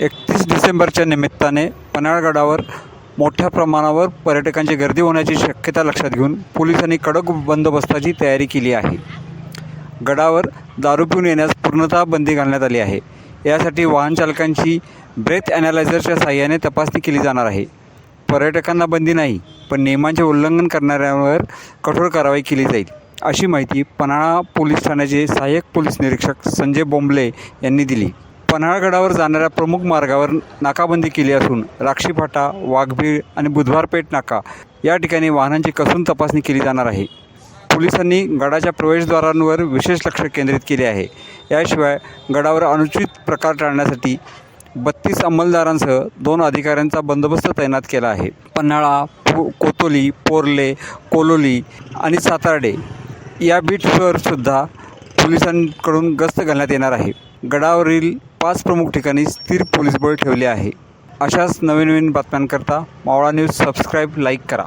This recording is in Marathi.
एकतीस डिसेंबरच्या निमित्ताने पन्हाळगडावर मोठ्या प्रमाणावर पर्यटकांची गर्दी होण्याची शक्यता लक्षात घेऊन पोलिसांनी कडक बंदोबस्ताची तयारी केली आहे. गडावर दारू पिऊन येण्यास पूर्णतः बंदी घालण्यात आली आहे. यासाठी वाहन चालकांची ब्रेथ ॲनालायझरच्या साह्याने तपासणी केली जाणार आहे. पर्यटकांना बंदी नाही पण नियमांचे उल्लंघन करणाऱ्यांवर कठोर कारवाई केली जाईल अशी माहिती पन्हाळा पोलीस ठाण्याचे सहाय्यक पोलीस निरीक्षक संजय बोंबले यांनी दिली. पन्हाळगडावर जाणाऱ्या प्रमुख मार्गावर नाकाबंदी केली असून राक्षी फाटा वाघबीळ आणि बुधवारपेठ नाका या ठिकाणी वाहनांची कसून तपासणी केली जाणार आहे. पोलिसांनी गडाच्या प्रवेशद्वारांवर विशेष लक्ष केंद्रित केले आहे. याशिवाय गडावर अनुचित प्रकार टाळण्यासाठी बत्तीस अंमलदारांसह दोन अधिकाऱ्यांचा बंदोबस्त तैनात केला आहे. पन्हाळा पो कोतोली पोर्ले कोलोली आणि सातार्डे या बीटवर सुद्धा पोलिसांकडून गस्त घालण्यात येणार आहे. गडावरील पाच प्रमुख ठिकाणी स्थिर पोलीस बळ ठेवले आहे. अशाच नवीन नवीन बातम्यांकरता मावळा न्यूज सबस्क्राईब लाईक करा.